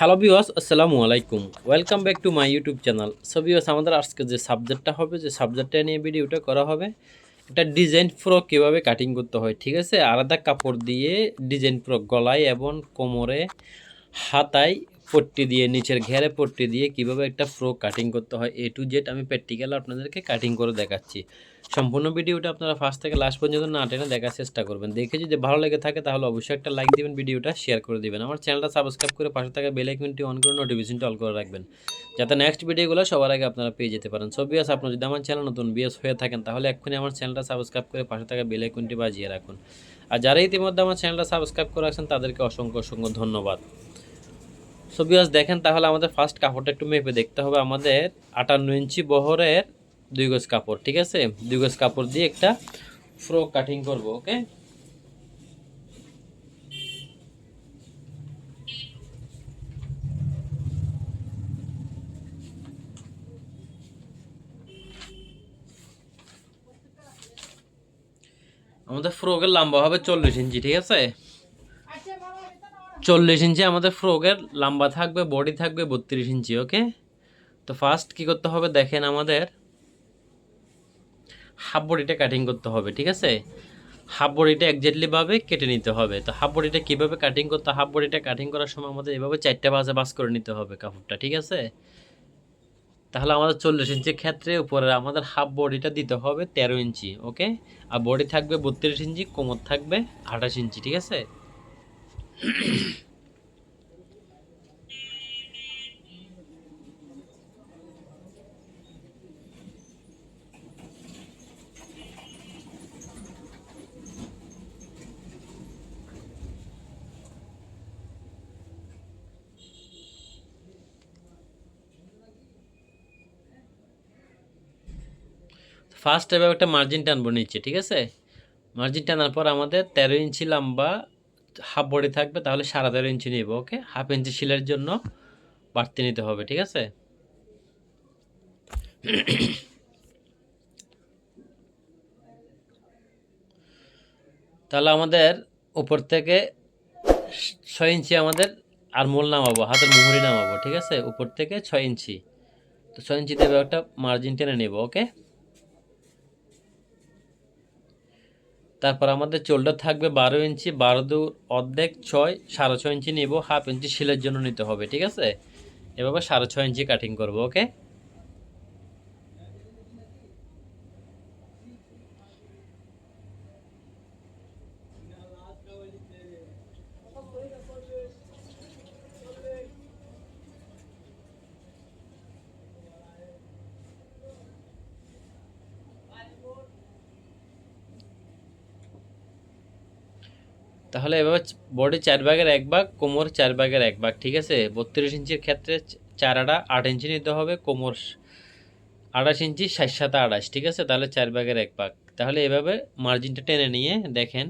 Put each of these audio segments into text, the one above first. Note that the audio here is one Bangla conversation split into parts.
হ্যালো বিওয়াস আসসালামু আলাইকুম welcome back to my YouTube channel so viewers আমাদের আজকে যে সাবজেক্টটা হবে, যে সাবজেক্টটা নিয়ে ভিডিওটা করা হবে একটা ডিজাইন ফ্রক কীভাবে কাটিং করতে হয়, ঠিক আছে? আলাদা কাপড় দিয়ে ডিজাইন ফ্রক গলায় এবং কোমরে হাতায় পট্টি দিয়ে, নিচের ঘেরে পট্টি দিয়ে কীভাবে একটা ফ্রক কাটিং করতে হয় এ টু জেড আমি প্র্যাকটিক্যাল আপনাদেরকে কাটিং করে দেখাচ্ছি। সম্পূর্ণ ভিডিওটা আপনারা ফার্স্ট থেকে লাস্ট পর্যন্ত না টেনে দেখার চেষ্টা করবেন। দেখে যদি ভালো লেগে থাকে তাহলে অবশ্যই একটা লাইক দিবেন, ভিডিওটা শেয়ার করে দিবেন। আমার চ্যানেলটা সাবস্ক্রাইব করে পাশে থাকা বেল আইকনটি অন করে নোটিফিকেশনটি অল করে রাখবেন। যাতে নেক্সট ভিডিওগুলো সবার আগে আপনারা পেয়ে যেতে পারেন। সো বিয়াস আপনার যদি আমার চ্যানেল নতুন বিয়াস হয়ে থাকেন, তাহলে এক্ষুনি আমার চ্যানেলটা সাবস্ক্রাইব করে পাশে থাকা বেল আইকনটি বাজিয়ে রাখুন। আর যারা ইতিমধ্যে আমার চ্যানেলটা সাবস্ক্রাইব করে রাখছেন, তাদেরকে অসংখ্য অসংখ্য ধন্যবাদ। সো বিয়াস দেখেন তাহলে আমাদের ফার্স্ট কাপড়টা একটু মেপে দেখতে হবে। আমাদের আটান্ন ইঞ্চি বহরের দুই গজ কাপড়, ঠিক আছে? দুই গজ কাপড় দিয়ে একটা ফ্রক কাটিং করব ওকে আমাদের ফ্রকের লম্বা হবে চল্লিশ ইঞ্চি, ঠিক আছে? চল্লিশ ইঞ্চি আমাদের ফ্রকের লম্বা থাকবে বডি থাকবে বত্রিশ ইঞ্চি ওকে তো ফার্স্ট কি করতে হবে দেখেন আমাদের হাফ বডিটা কাটিং করতে হবে, ঠিক আছে? হাফ বডিটা একজাক্টলিভাবে কেটে নিতে হবে। তো হাফ বডিটা কীভাবে কাটিং করতে হাফ বডিটা কাটিং করার সময় আমাদের এভাবে চারটা বাজে বাস করে নিতে হবে কাপড়টা, ঠিক আছে? তাহলে আমাদের চল্লিশ ইঞ্চির ক্ষেত্রে উপরে আমাদের হাফ বডিটা দিতে হবে তেরো ইঞ্চি ওকে আর বডি থাকবে বত্রিশ ইঞ্চি, কোমর থাকবে আঠাশ ইঞ্চি, ঠিক আছে? ফার্স্ট এভাবে একটা মার্জিন টানবো নিচে, ঠিক আছে? মার্জিন টানার পর আমাদের তেরো ইঞ্চি লম্বা হাফ বডি থাকবে, তাহলে সাড়ে তেরো ইঞ্চি নিব ওকে হাফ ইঞ্চি শিলের জন্য বাড়তি নিতে হবে, ঠিক আছে? তাহলে আমাদের উপর থেকে ছয় ইঞ্চি আমাদের আর মূল নামাবো, হাতের মুহুরি নামাবো, ঠিক আছে? উপর থেকে ছয় ইঞ্চি। তো ছয় ইঞ্চিতে একটা মার্জিন টেনে নেব ওকে তারপর আমাদের চোলটা থাকবে বারো ইঞ্চি, বারো দু অর্ধেক ছয়, সাড়ে ছয় ইঞ্চি নিব, হাফ ইঞ্চি শিলের জন্য নিতে হবে, ঠিক আছে? এভাবে সাড়ে ছয় ইঞ্চি কাটিং করব ওকে তাহলে এভাবে বডি চার ভাগের এক ভাগ, কোমর চার ভাগের এক ভাগ, ঠিক আছে? বত্রিশ ইঞ্চির ক্ষেত্রে চার আড়া আট ইঞ্চি নিতে হবে, কোমর আঠাশ ইঞ্চি ষাট সাত আড়াইশ, ঠিক আছে? তাহলে চার ভাগের এক ভাগ। তাহলে এভাবে মার্জিনটা টেনে নিয়ে দেখেন,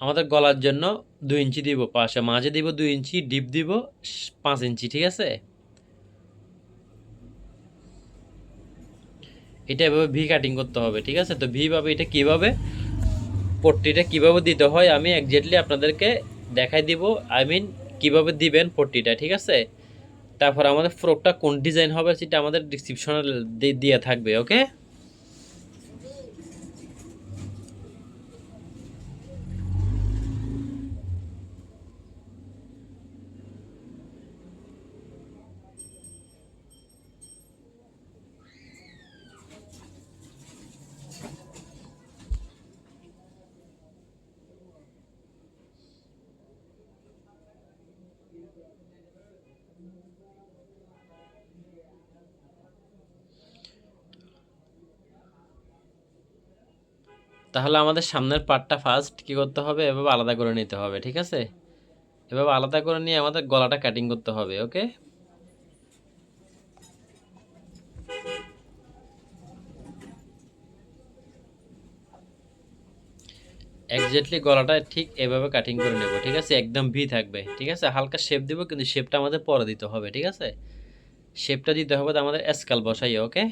আমাদের গলার জন্য দুই ইঞ্চি দিব, পাশে মাঝে দিব দুই ইঞ্চি ডিপ দিব পাঁচ ইঞ্চি, ঠিক আছে? এটা এভাবে ভি কাটিং করতে হবে, ঠিক আছে? তো ভি ভাবে এটা কীভাবে পট্টিটা কীভাবে দিতে হয় আমি একজাক্টলি আপনাদেরকে দেখাই দিব। আই মিন কীভাবে দিবেন পট্টিটা, ঠিক আছে? তারপর আমাদের ফ্রকটা কোন ডিজাইন হবে সেটা আমাদের ডিসক্রিপশনে দিয়ে থাকবে ওকে তাহলে আমাদের সামনের পার্টটা ফার্স্ট কী করতে হবে? এভাবে আলাদা করে নিতে হবে, ঠিক আছে? এভাবে আলাদা করে নিয়ে আমাদের গলাটা কাটিং করতে হবে ওকে একজাক্টলি গলাটা ঠিক এভাবে কাটিং করে নেব, ঠিক আছে? একদম ভি থাকবে, ঠিক আছে? হালকা শেপ দিব, কিন্তু শেপটা আমাদের পরে দিতে হবে, ঠিক আছে? শেপটা দিতে হবে তো আমাদের স্কাল বসাই ওকে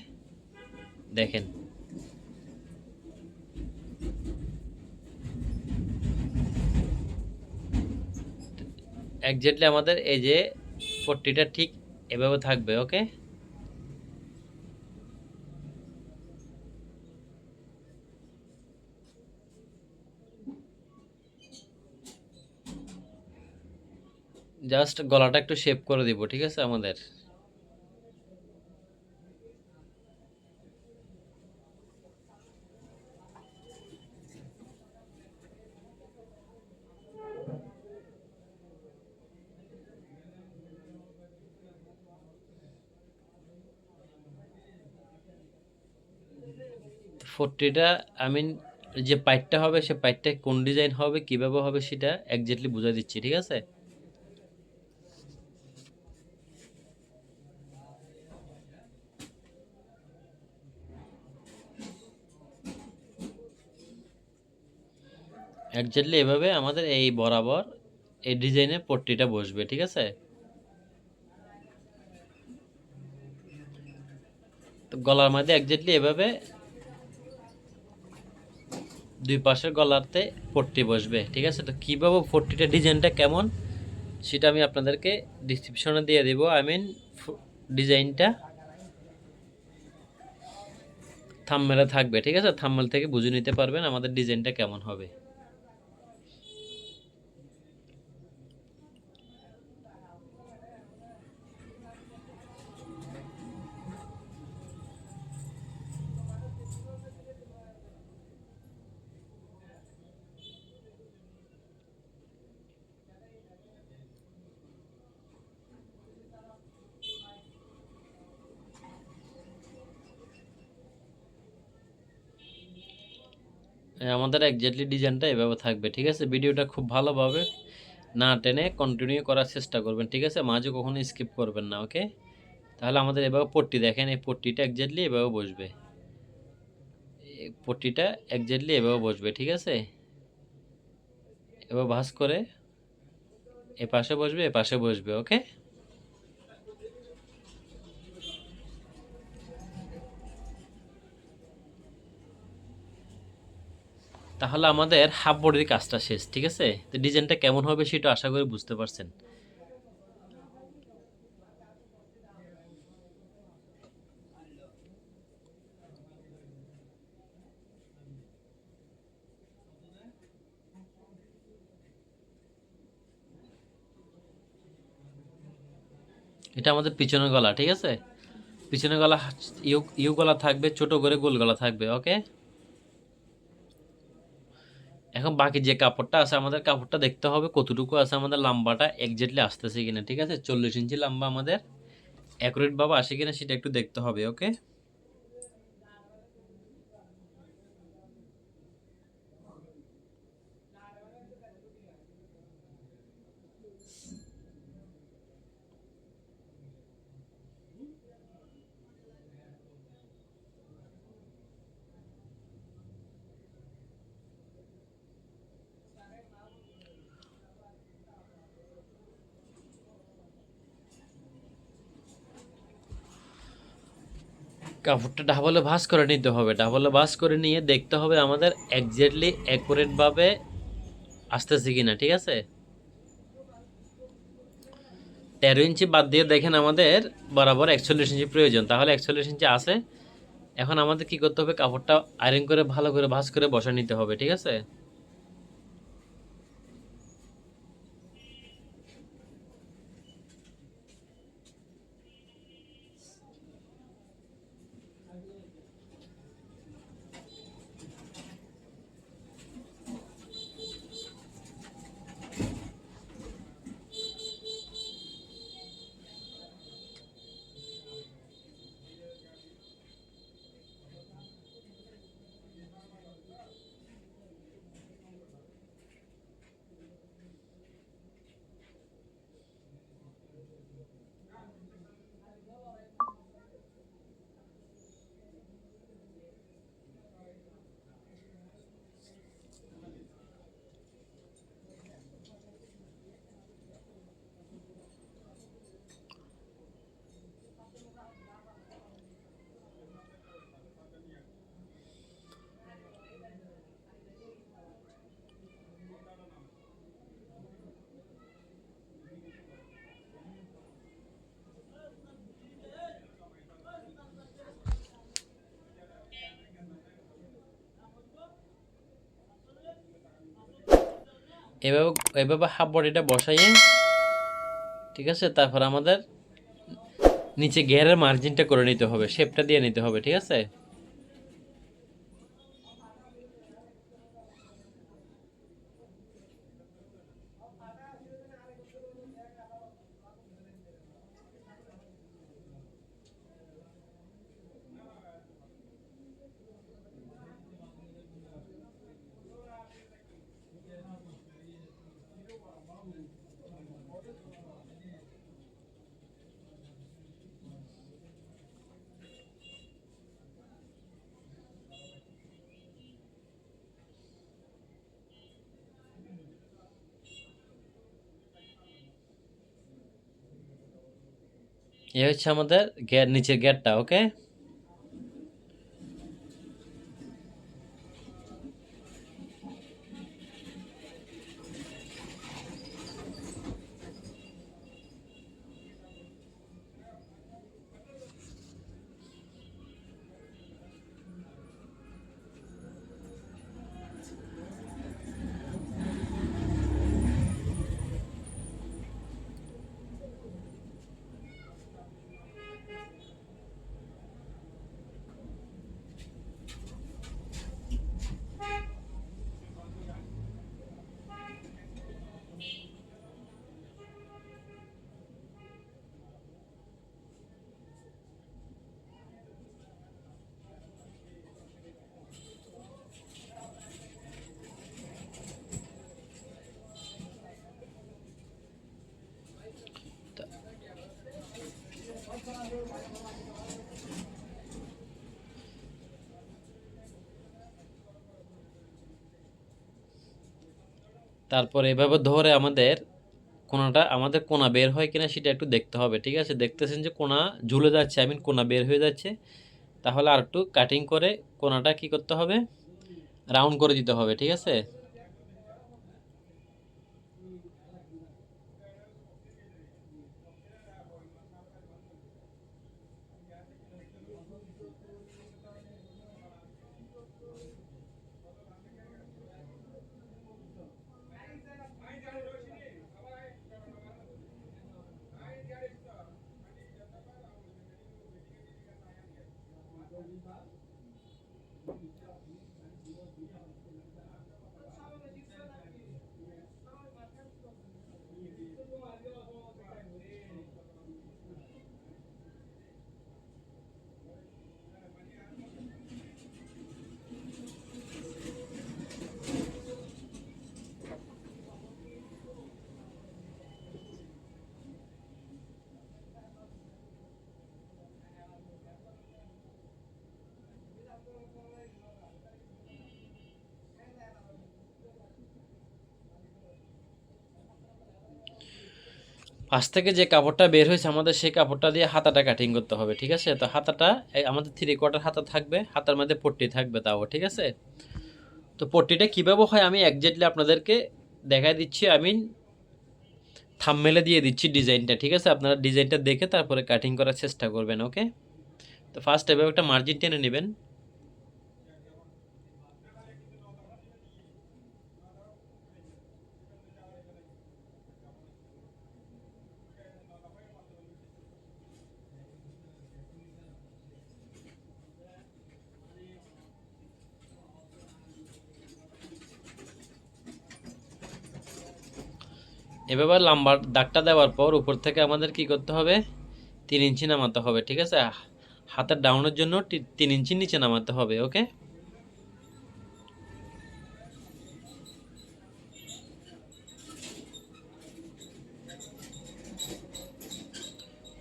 দেখেন। একজাক্টলি আমাদের এই যে পট্টিটা ঠিক এভাবে থাকবে ওকে জাস্ট গলাটা একটু শেপ করে দিব, ঠিক আছে, আমাদের? ফোরটিটা আই মিন যে পাইটটা হবে, সে পাইটটা কোন ডিজাইন হবে, কীভাবে হবে সেটা একজাক্টলি বুঝাই দিচ্ছি, ঠিক আছে? একজাক্টলি এভাবে আমাদের এই বরাবর এই ডিজাইনের পট্টিটা বসবে, ঠিক আছে? তো গলার মধ্যে একজাক্টলি এভাবে দুই পাশের গলাতে ফোর্টি বসবে, ঠিক আছে? তো কীভাবে ফোর্টিটা ডিজাইনটা কেমন, সেটা আমি আপনাদেরকে ডিসক্রিপশনে দিয়ে দেবো। আই মিন ডিজাইনটা থাম্মেলে থাকবে, ঠিক আছে? থাম্মেল থেকে বুঝে নিতে পারবেন আমাদের ডিজাইনটা কেমন হবে। আমাদের একজাক্টলি ডিজাইনটা এভাবে থাকবে, ঠিক আছে? ভিডিওটা খুব ভালোভাবে না টেনে কন্টিনিউ করার চেষ্টা করবেন, ঠিক আছে? মাঝে কখনো স্কিপ করবেন না ওকে তাহলে আমাদের এভাবে পট্টি দেখেন, এই পট্টিটা একজাক্টলি এভাবে বসবে। পট্টিটা একজাক্টলি এভাবে বসবে, ঠিক আছে? এবার ভাঁজ করে এ পাশে বসবে এ পাশে বসবে ওকে তাহলে আমাদের হাফ বডির কাজটা শেষ, ঠিক আছে? তো ডিজাইনটা কেমন হবে সেটা আশা করি বুঝতে পারছেন। এটা আমাদের পিছনের গলা, ঠিক আছে? পিছনের গলা ইউ গলা থাকবে, ছোট করে গোল গলা থাকবে ওকে এখন বাকি যে কাপড়টা আছে, আমাদের কাপড়টা দেখতে হবে কতটুকু আছে আমাদের লম্বাটা একজ্যাক্টলি আসতেছে কিনা, ঠিক আছে? চল্লিশ ইঞ্চি লম্বা আমাদের অ্যাকুরেট ভাবে আসে কিনা সেটা একটু দেখতে হবে ওকে কাপড়টা ডাবলে ভাঁজ করে নিতে হবে। ডাবলে ভাঁজ করে নিয়ে দেখতে হবে আমাদের একজ্যাক্টলি অ্যাকুরেটভাবে আসতেছে কি না ঠিক আছে? তেরো ইঞ্চি বাদ দিয়ে দেখেন আমাদের বরাবর একচল্লিশ ইঞ্চি প্রয়োজন। তাহলে একচল্লিশ ইঞ্চি আছে। এখন আমাদের কি করতে হবে? কাপড়টা আয়রন করে ভালো করে ভাঁজ করে বসা নিতে হবে, ঠিক আছে? এভাবে এভাবে হাফ বডিটা বসাই ঠিক আছে? তারপর আমাদের নিচে গিয়ারের মার্জিনটা করে নিতে হবে শেপটা দিয়ে নিতে হবে, ঠিক আছে? এ হচ্ছে আমাদের গিয়ার নিচের গেটটা ওকে তারপর এভাবে ধরে আমাদের কোনাটা, আমাদের কোনা বের হয় কিনা সেটা একটু দেখতে হবে, ঠিক আছে? দেখতেছেন যে কোনা ঝুলে যাচ্ছে আই মিন কোনা বের হয়ে যাচ্ছে। তাহলে আর একটু কাটিং করে কোনাটা কি করতে হবে? রাউন্ড করে দিতে হবে, ঠিক আছে? পাশ থেকে যে কাপড়টা বের হয়েছে আমাদের সেই কাপড়টা দিয়ে হাতাটা কাটিং করতে হবে, ঠিক আছে? তো হাতাটা আমাদের থ্রি কোয়ার্টার হাতা থাকবে, হাতার মধ্যে পট্টি থাকবে তাও, ঠিক আছে? তো পট্টিটা কীভাবে হয় আমি একজাক্টলি আপনাদেরকে দেখাই দিচ্ছি আমি থামমেলে দিয়ে দিচ্ছি ডিজাইনটা, ঠিক আছে? আপনারা ডিজাইনটা দেখে তারপরে কাটিং করার চেষ্টা করবেন ওকে তো ফার্স্ট এভাবে একটা মার্জিন টেনে নেবেন। এভাবে লাম্বার দাগটা দেওয়ার পর উপর থেকে আমাদের কি করতে হবে? তিন ইঞ্চি নামাতে হবে, ঠিক আছে? হাতের ডাউনের জন্য তিন ইঞ্চি নিচে নামাতে হবে, ওকে?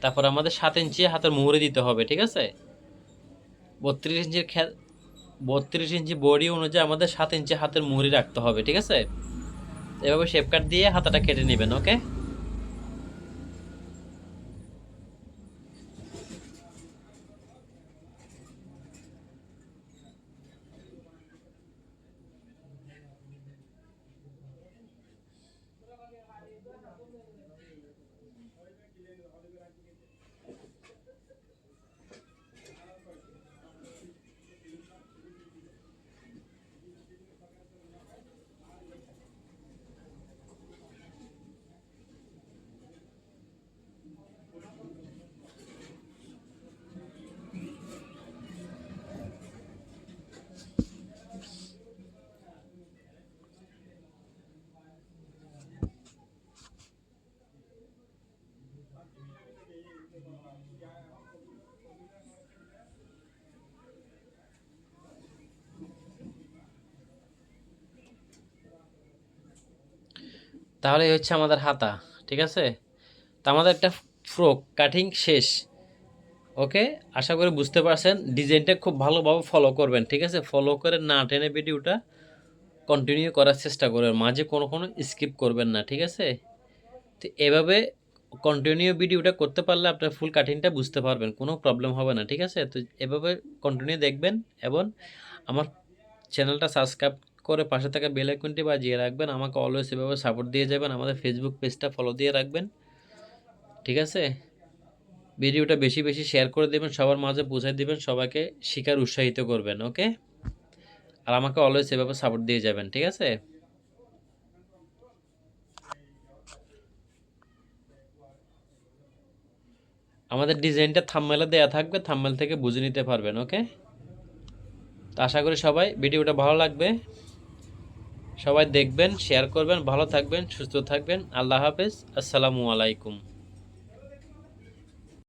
তারপর আমাদের সাত ইঞ্চি হাতের মুহুরে দিতে হবে, ঠিক আছে? বত্রিশ ইঞ্চির খে- বত্রিশ ইঞ্চি বডি অনুযায়ী আমাদের সাত ইঞ্চি হাতের মুহুরি রাখতে হবে, ঠিক আছে? এভাবে শেপ কাট দিয়ে হাতাটা কেটে নেবেন ওকে তাহলে হচ্ছে আমাদের হাতা, ঠিক আছে? তো আমাদের একটা ফ্রক কাটিং শেষ, ওকে? আশা করি বুঝতে পারছেন, ডিজাইনটা খুব ভালোভাবে ফলো করবেন, ঠিক আছে? ফলো করে না টেনে ভিডিওটা কন্টিনিউ করার চেষ্টা করবেন, মাঝে কোনো কোনো স্কিপ করবেন না, ঠিক আছে? তো এভাবে কন্টিনিউ ভিডিওটা করতে পারলে আপনার ফুল কাটিংটা বুঝতে পারবেন, কোনো প্রবলেম হবে না, ঠিক আছে? তো এভাবে কন্টিনিউ দেখবেন এবং আমার চ্যানেলটা সাবস্ক্রাইব করে পাশে থাকা বেল আইকনটি বাজিয়ে রাখবেন। আমাকে অলওয়েজ এভাবে সাপোর্ট দিয়ে যাবেন। আমাদের ফেসবুক পেজটা ফলো দিয়ে রাখবেন। ঠিক আছে? ভিডিওটা বেশি বেশি শেয়ার করে দেবেন, সবার মাঝে পৌঁছে দিবেন, সবাইকে শিকার উৎসাহিত করবেন ওকে আর আমাকে অলওয়েজ এভাবে সাপোর্ট দিয়ে যাবেন, ঠিক আছে? আমাদের ডিজাইনটা থাম্মেলে দেয়া থাকবে থাম্মেল থেকে বুঝে নিতে পারবেন ওকে তো আশা করি সবাই ভিডিওটা ভালো লাগবে। সবাই দেখবেন শেয়ার করবেন ভালো থাকবেন সুস্থ থাকবেন। আল্লাহ হাফেজ আসসালামু আলাইকুম।